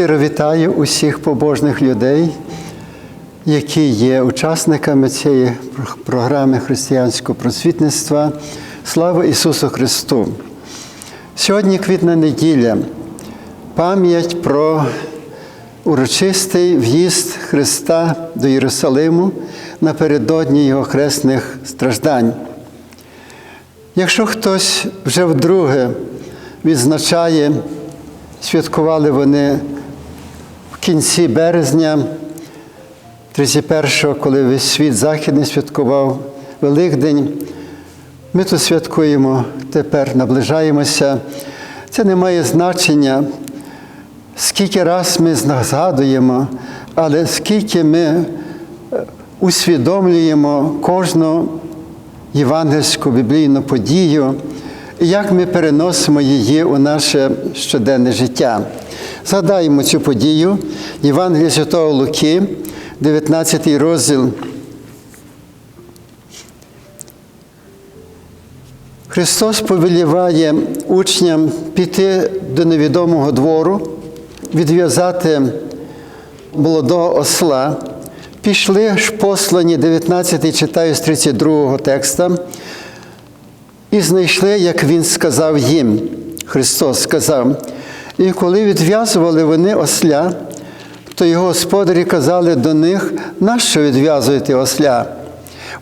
Щиро вітаю усіх побожних людей, які є учасниками цієї програми християнського просвітництва. Слава Ісусу Христу! Сьогодні квітна неділя, пам'ять про урочистий в'їзд Христа до Єрусалиму напередодні Його хресних страждань. Якщо хтось вже вдруге відзначає, святкували вони кінці березня, 31-го, коли весь світ західний святкував Великдень, ми тут святкуємо тепер, наближаємося. Це не має значення, скільки раз ми згадуємо, але скільки ми усвідомлюємо кожну євангельську біблійну подію, і як ми переносимо її у наше щоденне життя. Згадаємо цю подію Євангелія Святого Луки, 19 розділ. Христос повеліває учням піти до невідомого двору, відв'язати молодого осла. Пішли ж послані 19 читаю з 32 текста, і знайшли, як Він сказав їм. Христос сказав. І коли відв'язували вони осля, то його господарі казали до них, нащо відв'язуєте осля?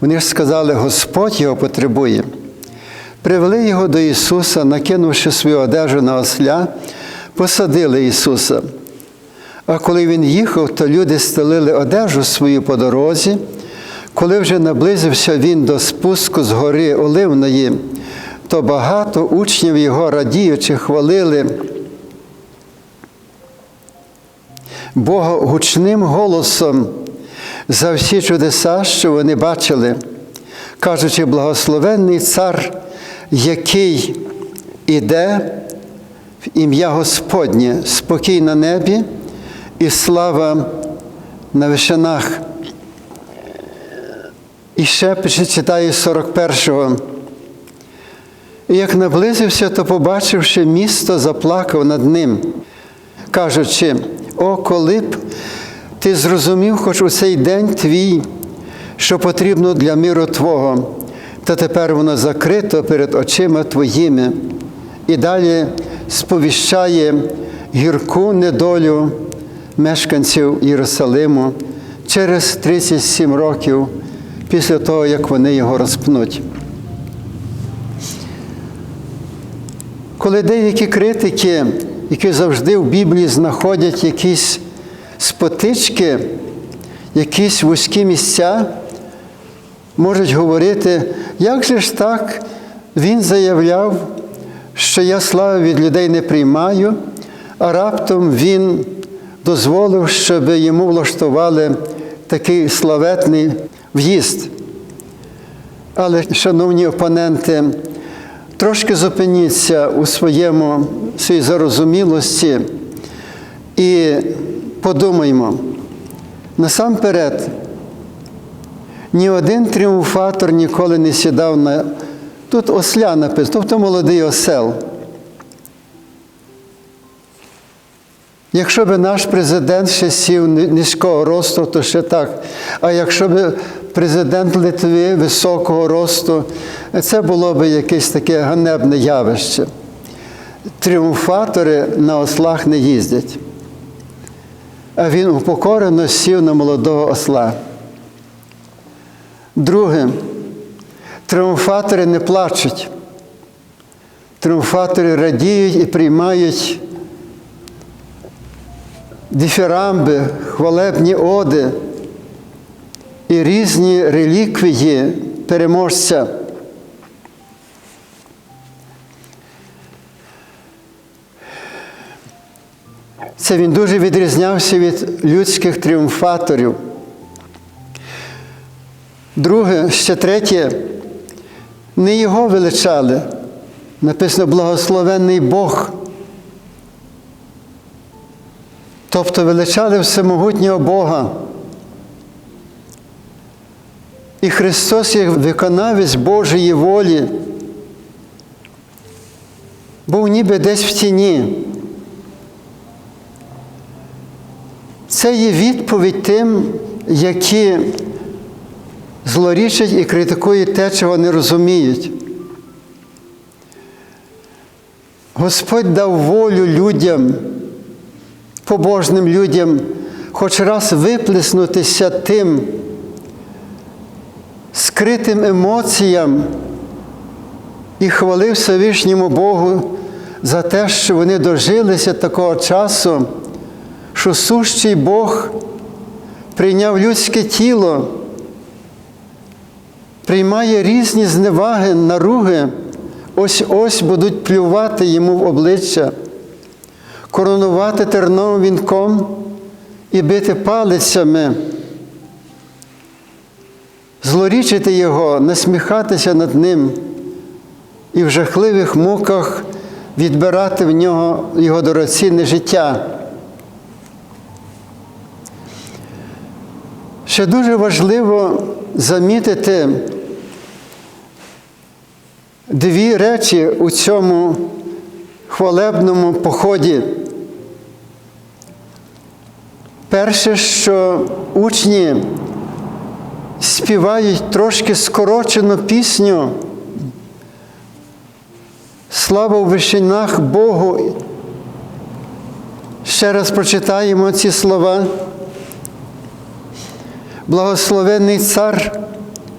Вони ж сказали, Господь його потребує. Привели його до Ісуса, накинувши свою одежу на осля, посадили Ісуса. А коли Він їхав, то люди стелили одежу свою по дорозі. Коли вже наблизився він до спуску з гори Оливної, то багато учнів його радіючи хвалили Бога гучним голосом за всі чудеса, що вони бачили, кажучи, благословенний цар, який іде в ім'я Господнє, спокій на небі і слава на вишинах. І ще читаю 41-го. І як наблизився, то побачивши місто, заплакав над ним, кажучи, о, коли б ти зрозумів хоч у цей день твій, що потрібно для миру Твого, та тепер воно закрито перед очима твоїми. І далі сповіщає гірку недолю мешканців Єрусалиму через 37 років після того, як вони його розпнуть. Коли деякі критики, які завжди в Біблії знаходять якісь спотички, якісь вузькі місця, можуть говорити, як же ж так він заявляв, що я слави від людей не приймаю, а раптом він дозволив, щоб йому влаштували такий славетний в'їзд. Але, шановні опоненти, трошки зупиніться у своєму своїй зарозумілості і подумаймо, насамперед, ні один тріумфатор ніколи не сідав на тут осля написано, тобто молодий осел. Якщо б наш президент ще сів низького росту, то ще так. А якщо б президент Литви високого росту, це було б якесь таке ганебне явище. Тріумфатори на ослах не їздять. А він упокорено сів на молодого осла. Друге, тріумфатори не плачуть. Тріумфатори радіють і приймають дифірамби, хвалебні оди і різні реліквії переможця. Це він дуже відрізнявся від людських тріумфаторів. Друге, ще третє, не його величали. Написано благословенний Бог. Тобто величали всемогутнього Бога. І Христос, як виконавець Божої волі, був ніби десь в тіні. Це є відповідь тим, які злорічать і критикують те, чого не розуміють. Господь дав волю людям, побожним людям, хоч раз виплеснутися тим скритим емоціям і хвалив Всевишньому Богу за те, що вони дожилися такого часу, що сущий Бог прийняв людське тіло, приймає різні зневаги, наруги, ось ось будуть плювати йому в обличчя, коронувати терновим вінком і бити палицями, злорічити його, насміхатися над ним і в жахливих муках відбирати в нього його дорогоцінне життя. Ще дуже важливо замітити дві речі у цьому хвалебному поході. Перше, що учні співають трошки скорочену пісню. Слава у вишинах Богу. Ще раз прочитаємо ці слова. Благословенний цар,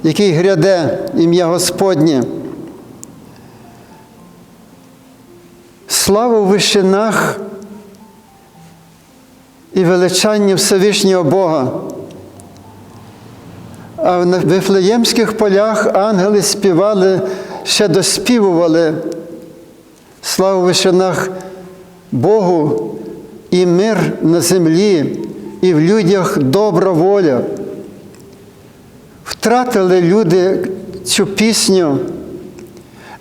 який гряде ім'я Господнє. Слава у вишинах і величання Всевишнього Бога. А на Вифлеємських полях ангели співали, ще доспівували. Слава вишинах Богу і мир на землі, і в людях добра воля. Втратили люди цю пісню,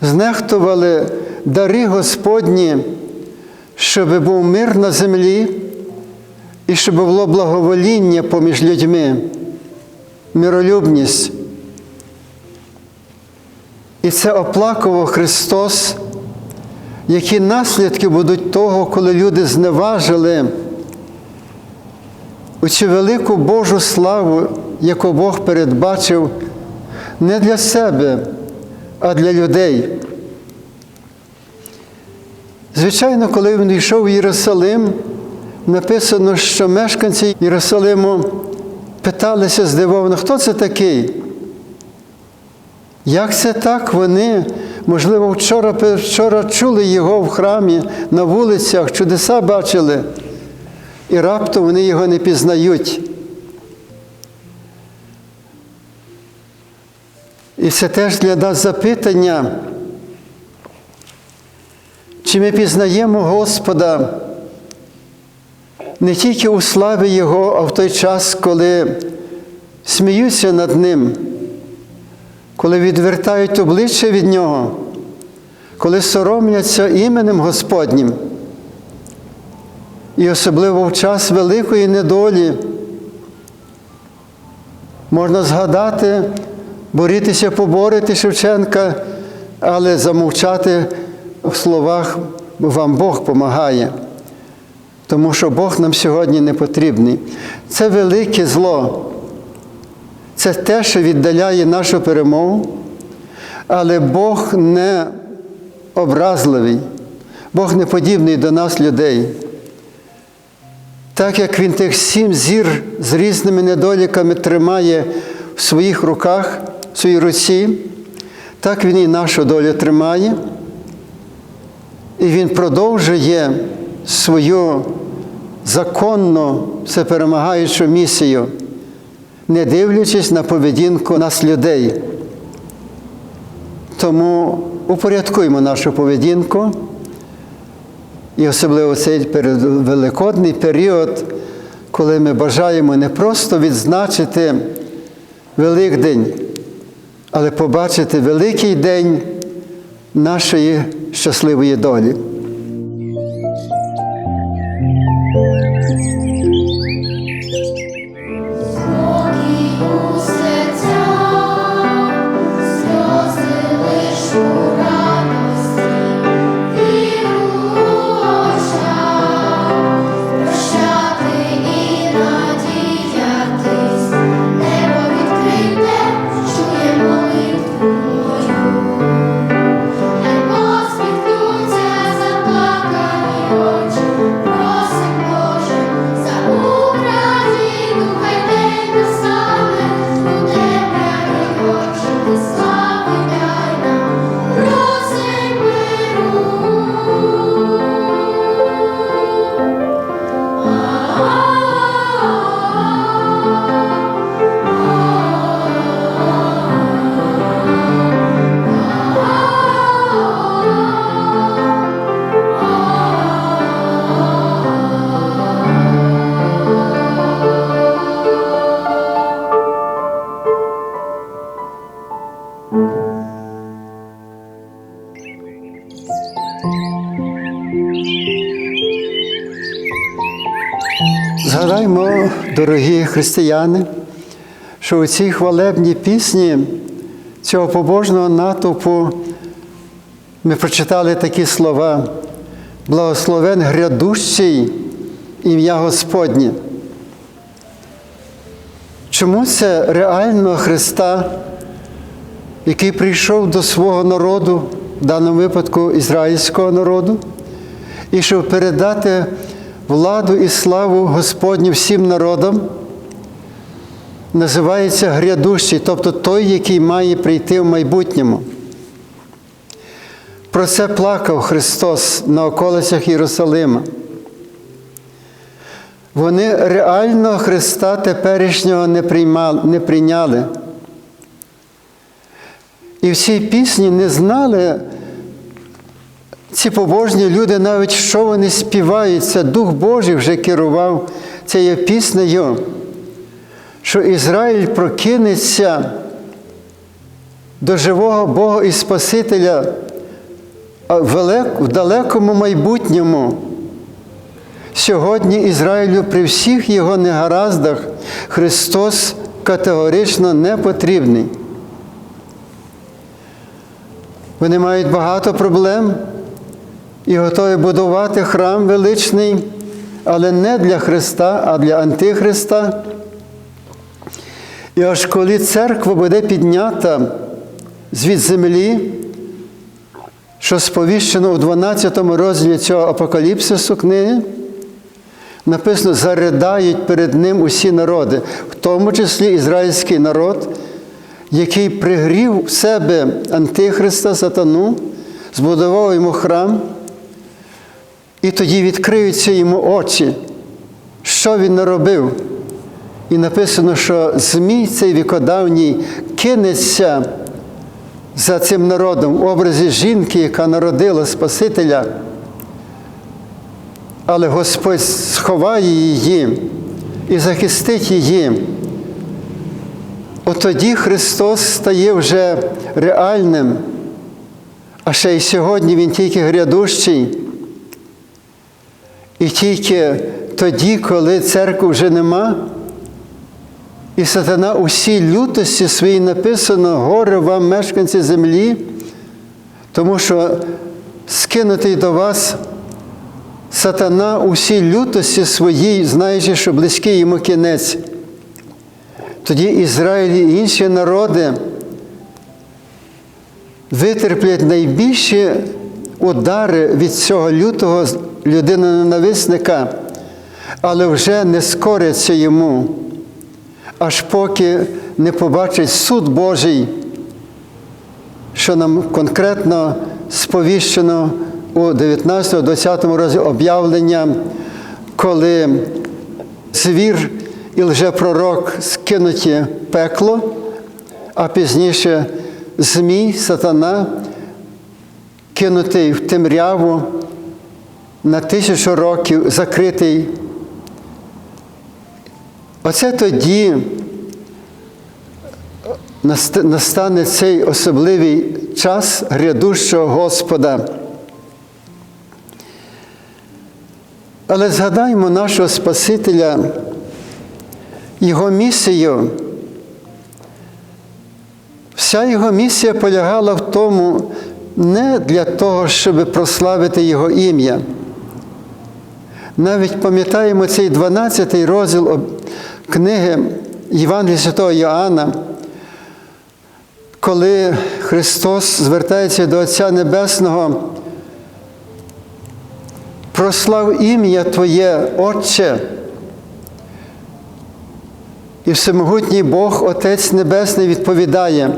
знехтували дари Господні, щоб був мир на землі і щоб було благовоління поміж людьми, миролюбність. І це оплакував Христос, які наслідки будуть того, коли люди зневажили у цю велику Божу славу, яку Бог передбачив не для себе, а для людей. Звичайно, коли він йшов в Єрусалим, написано, що мешканці Єрусалиму питалися здивовано, хто це такий? Як це так? Вони, можливо, вчора вчора чули його в храмі, на вулицях, чудеса бачили, і раптом вони його не пізнають. І це теж для нас запитання, чи ми пізнаємо Господа не тільки у славі Його, а в той час, коли сміються над Ним, коли відвертають обличчя від Нього, коли соромляться іменем Господнім. І особливо в час великої недолі можна згадати, борітися, поборити Шевченка, але замовчати в словах вам Бог помагає. Тому що Бог нам сьогодні не потрібний. Це велике зло. Це те, що віддаляє нашу перемогу, але Бог не образливий, Бог не подібний до нас, людей. Так як Він тих сім зір з різними недоліками тримає в своїх руках, в своїй руці, так Він і нашу долю тримає. І Він продовжує свою законно всеперемагаючу місію, не дивлячись на поведінку нас людей. Тому упорядкуємо нашу поведінку. І особливо цей великодний період, коли ми бажаємо не просто відзначити Великдень, але побачити великий день нашої щасливої долі. Християни, що у цій хвалебній пісні цього побожного натовпу ми прочитали такі слова: Благословен грядущий ім'я Господнє. Чому це реально Христа, який прийшов до свого народу, в даному випадку ізраїльського народу, і щоб передати владу і славу Господню всім народам, називається грядущий, тобто той, який має прийти в майбутньому. Про це плакав Христос на околицях Єрусалима. Вони реально Христа теперішнього не, приймали, не прийняли. І в цій пісні не знали ці побожні люди, навіть що вони співають, це Дух Божий вже керував цією піснею, що Ізраїль прокинеться до живого Бога і Спасителя в далекому майбутньому. Сьогодні Ізраїлю при всіх його негараздах Христос категорично не потрібний. Вони мають багато проблем і готові будувати храм величний, але не для Христа, а для Антихриста. І аж коли церква буде піднята звід землі, що сповіщено у 12 розділі цього апокаліпсису книги, написано, заридають перед ним усі народи, в тому числі ізраїльський народ, який пригрів в себе Антихриста, сатану, збудував йому храм, і тоді відкриються йому очі, що він наробив. І написано, що Змій цей вікодавній кинеться за цим народом в образі жінки, яка народила Спасителя. Але Господь сховає її і захистить її. От тоді Христос стає вже реальним, а ще й сьогодні Він тільки грядущий. І тільки тоді, коли церкви вже нема, і сатана усій лютості своїй написано, горе вам, мешканці землі, тому що скинутий до вас сатана усій лютості своїй, знаючи, що близький йому кінець. Тоді Ізраїль і інші народи витерплять найбільші удари від цього лютого людиноненависника, але вже не скоряться йому, аж поки не побачить суд Божий, що нам конкретно сповіщено у 19-20 розділі об'явлення, коли звір і лжепророк скинуті пекло, а пізніше змій, сатана, кинутий в темряву на тисячу років, закритий. Оце тоді настане цей особливий час грядущого Господа. Але згадаймо нашого Спасителя, Його місію. Вся його місія полягала в тому, не для того, щоб прославити Його ім'я. Навіть пам'ятаємо цей 12 розділ книги Євангелія Святого Йоанна, коли Христос звертається до Отця Небесного, прослав ім'я Твоє, Отче. І всемогутній Бог, Отець Небесний, відповідає,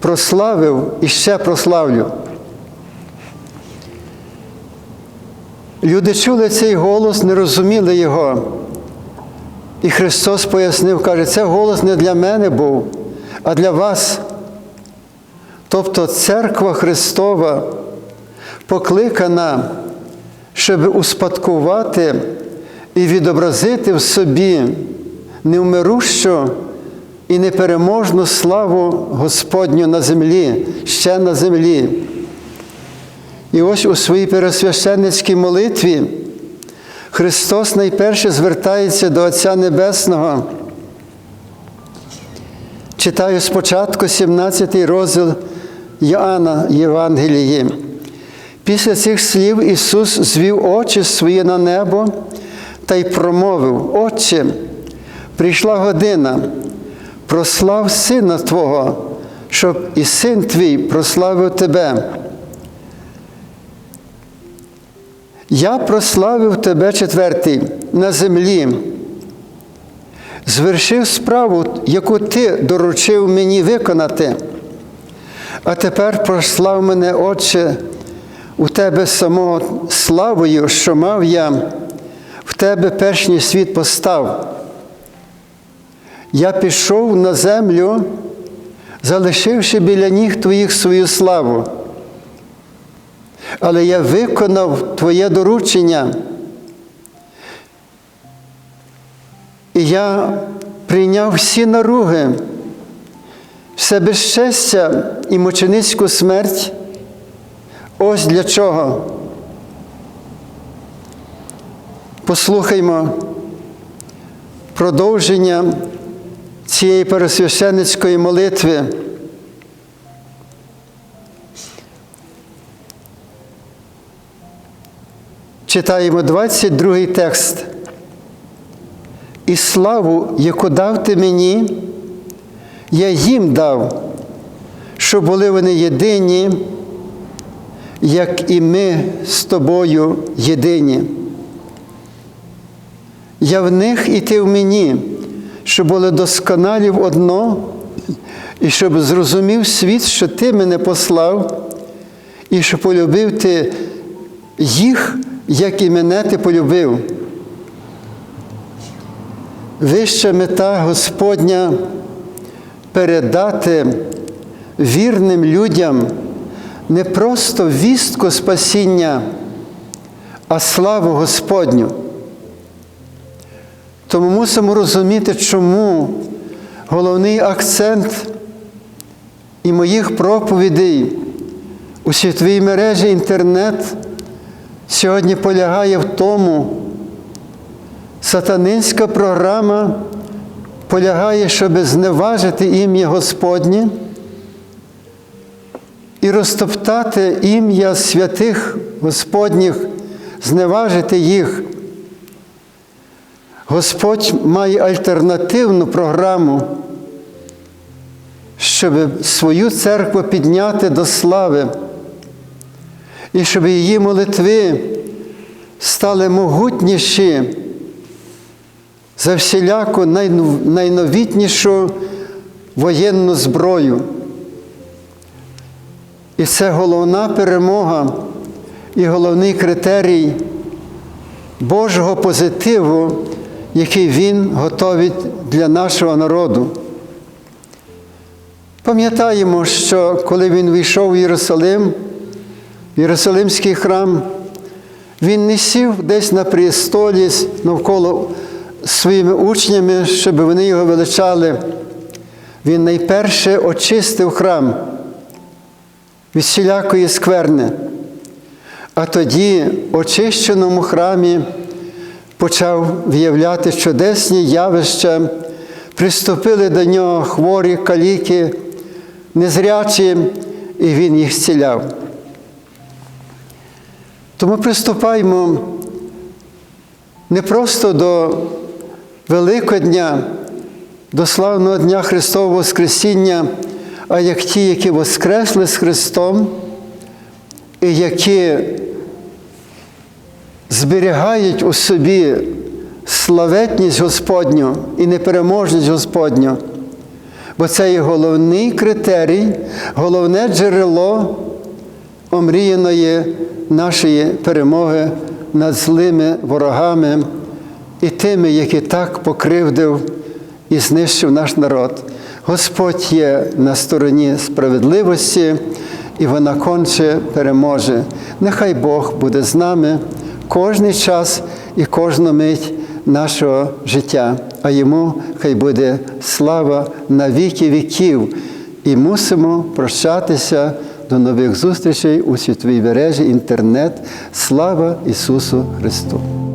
прославив і ще прославлю. Люди чули цей голос, не розуміли його. І Христос пояснив, каже, це голос не для мене був, а для вас. Тобто церква Христова покликана, щоб успадкувати і відобразити в собі невмирущу і непереможну славу Господню на землі, ще на землі. І ось у своїй пересвященницькій молитві Христос найперше звертається до Отця Небесного. Читаю спочатку 17 розділ Йоанна Євангелії. Після цих слів Ісус звів очі свої на небо та й промовив: Отче, прийшла година, прослав Сина Твого, щоб і син твій прославив Тебе. Я прославив Тебе четвертий на землі, звершив справу, яку Ти доручив мені виконати. А тепер прослав мене, Отче, у Тебе самого славою, що мав я, в Тебе першній світ постав. Я пішов на землю, залишивши біля ніг Твоїх свою славу. Але я виконав Твоє доручення. І я прийняв всі наруги, все безчестя і мученицьку смерть. Ось для чого. Послухаймо продовження цієї пересвященницької молитви. Читаємо 22 текст. І славу, яку дав ти мені, я їм дав, щоб були вони єдині, як і ми з тобою єдині. Я в них і ти в мені, щоб були досконалі в одно, і щоб зрозумів світ, що ти мене послав, і що полюбив ти їх, як і мене ти полюбив. Вища мета Господня передати вірним людям не просто вістку спасіння, а славу Господню. Тому мусимо розуміти, чому головний акцент і моїх проповідей у світовій мережі інтернет сьогодні полягає в тому, сатанинська програма полягає, щоб зневажити ім'я Господнє і розтоптати ім'я святих Господніх, зневажити їх. Господь має альтернативну програму, щоб свою церкву підняти до слави, і щоб її молитви стали могутніші за всіляку найновітнішу воєнну зброю. І це головна перемога і головний критерій Божого позитиву, який Він готовить для нашого народу. Пам'ятаємо, що коли він війшов в Єрусалим, Єрусалимський храм, він не сів десь на престолі навколо своїми учнями, щоб вони його величали. Він найперше очистив храм від всілякої скверни. А тоді, в очищеному храмі, почав виявляти чудесні явища, приступили до нього хворі, каліки, незрячі, і він їх зціляв. Тому приступаємо не просто до Великодня, до славного Дня Христового Воскресіння, а як ті, які воскресли з Христом, і які зберігають у собі славетність Господню і непереможність Господню. Бо це є головний критерій, головне джерело омріяної нашої перемоги над злими ворогами і тими, які так покривдив і знищив наш народ. Господь є на стороні справедливості, і вона конче переможе. Нехай Бог буде з нами кожний час і кожну мить нашого життя, а йому хай буде слава на віки віків. І мусимо прощатися до нових зустрічей у світовій мережі інтернет. Слава Ісусу Христу!